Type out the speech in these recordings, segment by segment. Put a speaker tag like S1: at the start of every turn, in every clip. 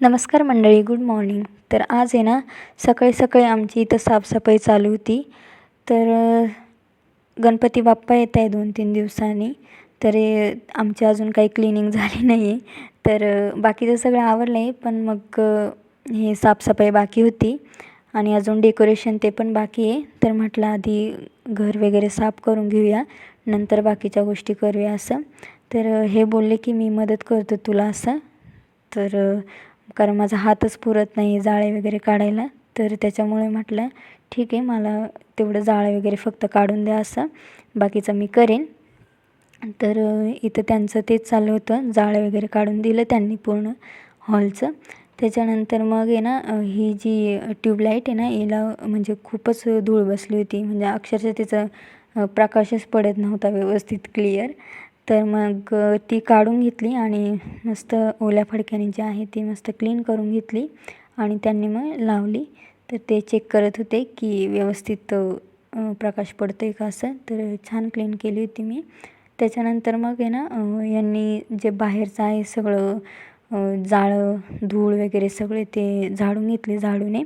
S1: नमस्कार मंडळी good morning तर आज आहे ना सकाळी सकाळी आमची इथं साफसफाई चालू होती. तर गणपती बाप्पा येत आहे दोन तीन दिवसांनी. तर आमची अजून काही क्लिनिंग झाली नाही आहे तर बाकीचं सगळं आवडलं आहे पण मग हे साफसफाई बाकी होती. आणि अजून डेकोरेशन ते पण बाकी आहे. तर म्हटलं आधी घर वगैरे साफ करून घेऊया. नंतर बाकीच्या गोष्टी करूया असं. तर हे बोलले की मी मदत करतो तुला असं. तर कारण माझा हातच पुरत नाही जाळे वगैरे काढायला. तर त्याच्यामुळे म्हटलं ठीक आहे मला तेवढं जाळं वगैरे फक्त काढून द्या असं. बाकीचं मी करेन. तर इथं त्यांचं तेच चाललं होतं. जाळं वगैरे काढून दिलं त्यांनी पूर्ण हॉलचं. त्याच्यानंतर मग आहे ना ही जी ट्यूबलाईट आहे ना याला म्हणजे खूपच धूळ बसली होती. म्हणजे अक्षरशः तिचं प्रकाशच पडत नव्हता व्यवस्थित क्लिअर. तर मग ती काढून घेतली आणि मस्त ओल्या फडक्याने जी आहे ती मस्त क्लीन करून घेतली आणि त्यांनी मग लावली. तर ते चेक करत होते की व्यवस्थित प्रकाश पडतो आहे का असं. तर छान क्लीन केली होती मी. त्याच्यानंतर मग आहे ना यांनी जे बाहेरचं आहे सगळं जाळं धूळ वगैरे सगळे ते झाडून घेतले झाडूने.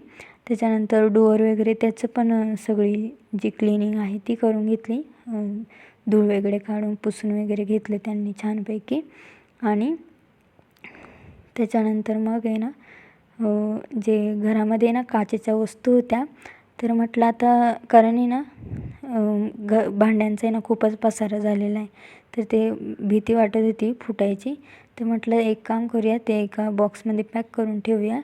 S1: त्याच्यानंतर डोअर वगैरे त्याचं पण सगळी जी क्लिनिंग आहे ती करून घेतली. धूळ वगैरे काढून पुसून वगैरे घेतले त्यांनी छानपैकी. आणि त्याच्यानंतर मग आहे ना जे घरामध्ये ना काचेच्या वस्तू होत्या तर म्हटलं आता कारण आहे ना घ भांड्यांचा आहे ना खूपच पसारा झालेला आहे. तर ते भीती वाटत होती फुटायची. तर म्हटलं एक काम करूया ते एका बॉक्समध्ये पॅक करून ठेवूया.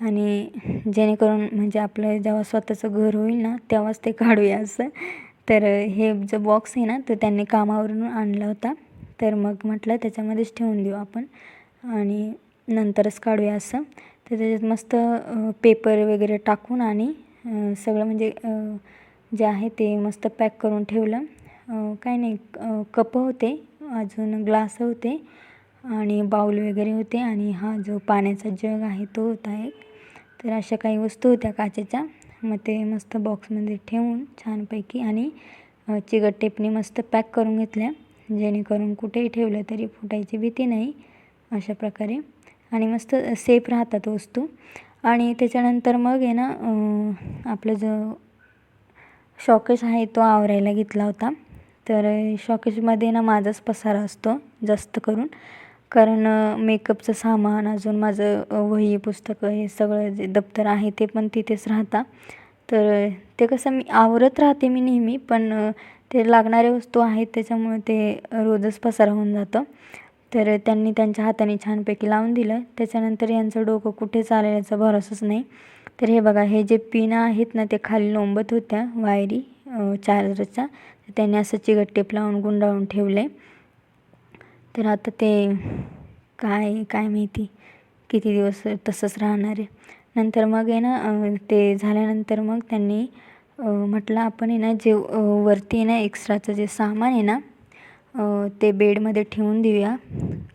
S1: आणि जेणेकरून म्हणजे आपलं जेव्हा स्वतःचं घर होईल ना तेव्हाच ते काढूया असं. तर हे जो बॉक्स आहे ना तो त्यांनी कामावरून आणला होता. तर मग म्हटलं त्याच्यामध्येच ठेवून देऊ आपण आणि नंतरच काढूया असं. तर त्याच्यात मस्त पेपर वगैरे टाकून आणि सगळं म्हणजे जे आहे ते मस्त पॅक करून ठेवलं. काय नाही कप होते अजून ग्लास होते आणि बाऊल वगैरे होते आणि हा जो पाण्याचा जग आहे तो होता एक. तर अशा काही वस्तू होत्या काचेच्या. मग ते मस्त बॉक्समध्ये ठेवून छानपैकी आणि चिकट टेपने मस्त पॅक करून घेतल्या. जेणेकरून कुठेही ठेवलं तरी फुटायची भीती नाही अशा प्रकारे. आणि मस्त सेफ राहतात वस्तू. आणि त्याच्यानंतर मग आहे ना आपलं जो शॉकेश आहे तो आवरायला घेतला होता. तर शॉकेशमध्ये ना माझाच पसारा असतो जास्त करून. कारण मेकअपचं सामान अजून माझं वही पुस्तकं हे सगळं जे दप्तर आहे ते पण तिथेच राहतात तर ते कसं मी आवरत राहते मी नेहमी पण ते लागणाऱ्या वस्तू आहेत त्याच्यामुळे ते रोजच पसार होऊन जातं. तर त्यांनी त्यांच्या हाताने छानपैकी लावून दिलं. त्याच्यानंतर यांचं डोकं कुठे चालेल याचा भरोसाच नाही. तर हे बघा हे जे पिनं आहेत ना ते खाली लोंबत होत्या वायरी चार्जरच्या. त्यांनी असं चिकट टेप लावून गुंडाळून ठेवले तर आता ते काय काय माहिती? किती दिवस तसंच राहणार आहे. नंतर मग आहे ना ते झाल्यानंतर मग त्यांनी म्हटलं आपण आहे ना जे वरती आहे ना एक्स्ट्राचं जे सामान आहे ना ते बेडमध्ये ठेवून देऊया.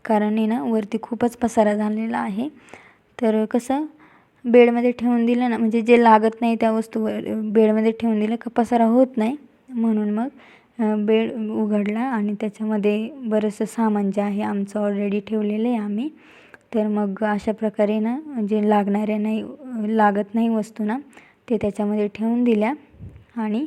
S1: कारण आहे ना वरती खूपच पसारा झालेला आहे. तर कसं बेडमध्ये ठेवून दिलं ना म्हणजे जे लागत नाही त्या वस्तूवर बेडमध्ये ठेवून दिलं का पसारा होत नाही. म्हणून मग बेड उघडला आणि त्याच्यामध्ये बरंचसं सामान जे आहे आमचं ऑलरेडी ठेवलेलं आहे आम्ही. तर मग अशा प्रकारे ना जे लागणाऱ्या नाही लागत नाही वस्तू ना ते त्याच्यामध्ये ठेवून दिल्या. आणि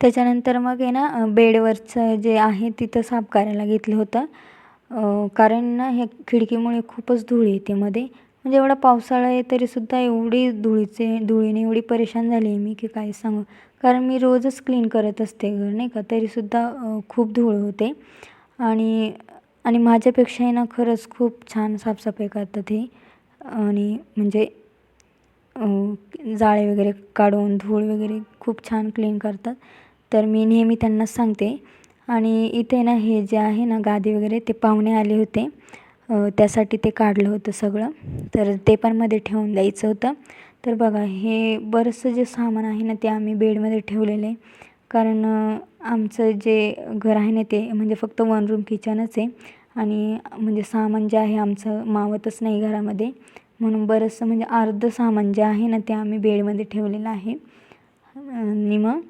S1: त्याच्यानंतर मग आहे ना बेडवरचं जे आहे तिथं साफ करायला घेतलं होतं. कारण ना ह्या खिडकीमुळे खूपच धूळ येते मध्ये. म्हणजे एवढा पावसाळा आहे तरीसुद्धा एवढी धुळीचे धुळीने एवढी परेशान झाली आहे मी की काय सांगू. कारण मी रोजच क्लीन करत असते घर नाही का? तरीसुद्धा खूप धूळ होते. आणि आणि माझ्यापेक्षाही ना खरंच खूप छान साफसफाई करतात हे. आणि म्हणजे जाळे वगैरे काढून धूळ वगैरे खूप छान क्लीन करतात. तर मी नेहमी त्यांनाच सांगते. आणि इथे ना हे जे आहे ना गादी वगैरे ते पाहुणे आले होते. त्यासाठी ते काढलं होतं सगळं. तर ते पण मध्ये ठेवून द्यायचं होतं. तर बघा हे बरंचसं जे सामान आहे ना ते आम्ही बेडमध्ये ठेवलेलं आहे. कारण आमचं जे घर आहे ना ते म्हणजे फक्त वन रूम किचनच आहे. आणि म्हणजे सामान जे आहे आमचं मावतच नाही घरामध्ये. म्हणून बरंचसं म्हणजे अर्धं सामान जे आहे ना ते आम्ही बेडमध्ये ठेवलेलं आहे. आणि मग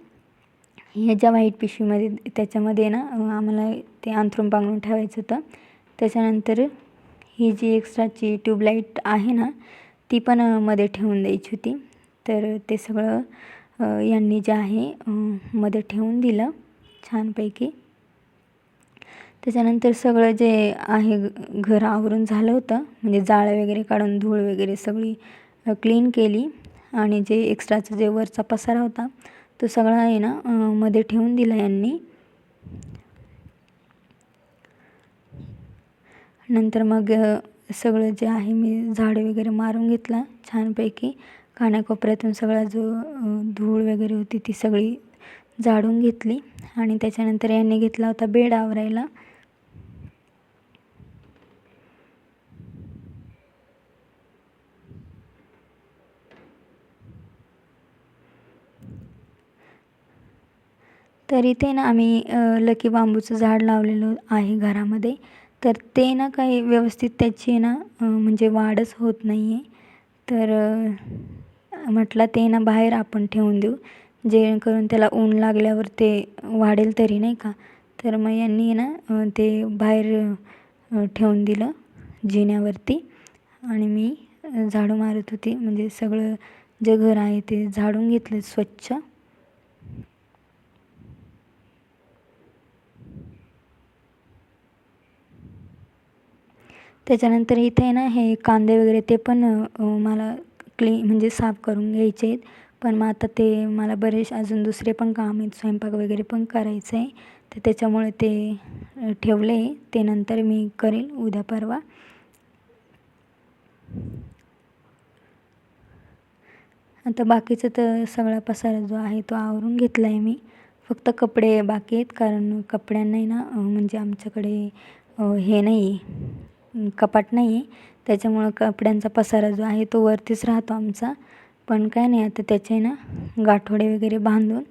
S1: ह्या ज्या व्हाईट पिशवीमध्ये त्याच्यामध्ये ना आम्हाला ते अंथरूण पांघरून ठेवायचं होतं. त्याच्यानंतर ही जी एक्स्ट्राची ट्यूबलाईट आहे ना ती पण मध्ये ठेवून द्यायची होती. तर ते सगळं यांनी जे आहे मध्ये ठेवून दिलं छानपैकी. त्याच्यानंतर सगळं जे आहे घर आवरून झालं होतं. म्हणजे जाळं वगैरे काढून धूळ वगैरे सगळी क्लीन केली. आणि जे एक्स्ट्राचं जे वरचा पसारा होता तो सगळा आहे ना मध्ये ठेवून दिला यांनी. नंतर मग सगळं जे आहे मी झाडं वगैरे मारून घेतला छानपैकी. कानाकोपऱ्यातून सगळा जो धूळ वगैरे होती ती सगळी झाडून घेतली. आणि त्याच्यानंतर यांनी घेतला होता बेड आवरायला. तर इथे ना आम्ही लकी बांबूचं झाड लावलेलं आहे घरामध्ये. तर ते ना काही व्यवस्थित त्याची ना म्हणजे वाढच होत नाही आहे तर म्हटलं ते ना बाहेर आपण ठेवून देऊ. जेणेकरून त्याला ऊन लागल्यावर ते वाढेल तरी नाही का? तर मग यांनी ना ते बाहेर ठेवून दिलं जिन्यावरती. आणि मी झाडू मारत होती. म्हणजे सगळं जे घर आहे ते झाडून घेतलं स्वच्छ. त्याच्यानंतर इथे ना हे कांदे वगैरे ते पण मला क्ली म्हणजे साफ करून घ्यायचे आहेत. पण मग आता ते मला बरेच अजून दुसरे पण काम आहेत स्वयंपाक वगैरे पण करायचं आहे. तर त्याच्यामुळे ते ठेवले आहे. ते नंतर मी करेल उद्या परवा. आता बाकीचं तर सगळा पसारा जो आहे तो आवरून घेतला आहे मी. फक्त कपडे बाकी आहेत कारण कपड्यांनाही ना म्हणजे आमच्याकडे हे नाही कपाट नाही आहे त्याच्यामुळं कपड्यांचा पसारा जो आहे तो वरतीच राहतो आमचा. पण काय नाही आता त्याचे ना गाठोडे वगैरे बांधून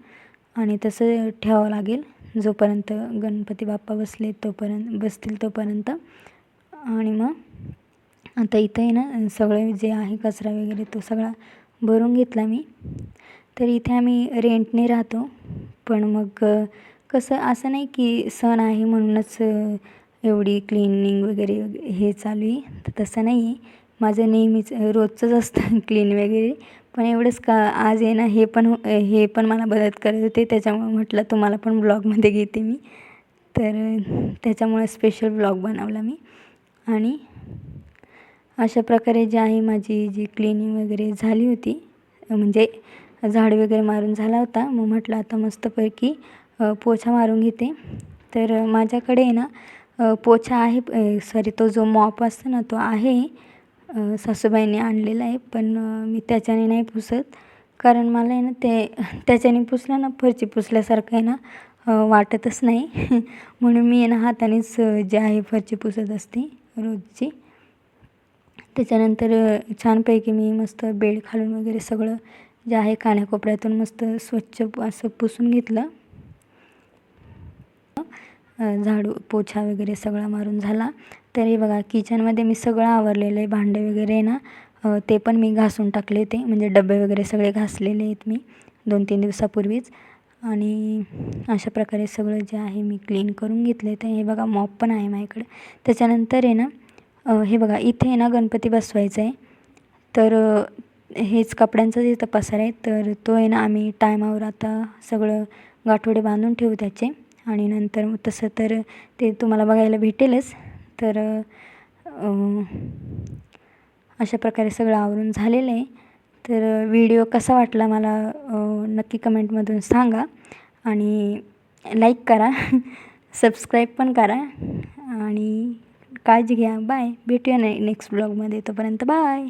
S1: आणि तसं ठेवावं लागेल. जोपर्यंत गणपती बाप्पा बसले तोपर्यंत बसतील तोपर्यंत. आणि मग आता इथं आहे ना सगळे जे आहे कचरा वगैरे तो सगळा भरून घेतला मी. तर इथे आम्ही रेंटने राहतो. पण मग कसं असं नाही की सण आहे म्हणूनच एवढी क्लिनिंग वगैरे हे चालू आहे. तर तसं नाही आहे. माझं नेहमीच रोजचंच असतं क्लीन वगैरे. पण एवढंच का आज आहे ना हे पण हे पण मला मदत करत होते. त्याच्यामुळं म्हटलं तुम्हाला पण ब्लॉगमध्ये घेते मी. तर त्याच्यामुळे स्पेशल ब्लॉग बनवला मी. आणि अशा प्रकारे जी आहे माझी जी क्लिनिंग वगैरे झाली होती म्हणजे झाड वगैरे मारून झाला होता. मग म्हटलं आता मस्तपैकी पोछा मारून घेते. तर माझ्याकडे आहे ना पोछा आहे सॉरी तो जो मॉप असतो ना तो आहे. सासूबाईंनी आणलेला आहे पण मी त्याच्याने नाही पुसत. कारण मला आहे ना ते त्याच्याने पुसलं ना फरची पुसल्यासारखं आहे ना वाटतच नाही. म्हणून मी आहे ना हातानेच जे आहे फरची पुसत असते रोजची. त्याच्यानंतर छानपैकी मी मस्त बेड खालून वगैरे सगळं जे आहे काण्याकोपऱ्यातून मस्त स्वच्छ असं पुसून घेतलं. झाडू पोछा वगैरे सगळा मारून झाला. तरी बघा किचनमध्ये मी सगळं आवरलेलं आहे भांडे वगैरे ना ते पण मी घासून टाकले होते. म्हणजे डबे वगैरे सगळे घासलेले आहेत मी दोन तीन दिवसापूर्वीच. आणि अशा प्रकारे सगळं जे आहे मी क्लीन करून घेतले तर हे बघा मॉप पण आहे माझ्याकडे. त्याच्यानंतर आहे ना हे बघा इथे आहे ना गणपती बसवायचा आहे. तर हेच कपड्यांचा जे तपासार आहे तर तो आहे ना आम्ही टायमावर आता सगळं गाठोडे बांधून ठेवू त्याचे. आणि नंतर तसं तर ते तुम्हाला बघायला भेटेलच. तर अशा प्रकारे सगळं आवरून झालेलं आहे. तर व्हिडिओ कसा वाटला मला नक्की कमेंटमधून सांगा आणि लाईक करा सबस्क्राईब पण करा आणि काळजी घ्या. बाय. भेटूया नाही नेक्स्ट ब्लॉगमध्ये. तोपर्यंत बाय.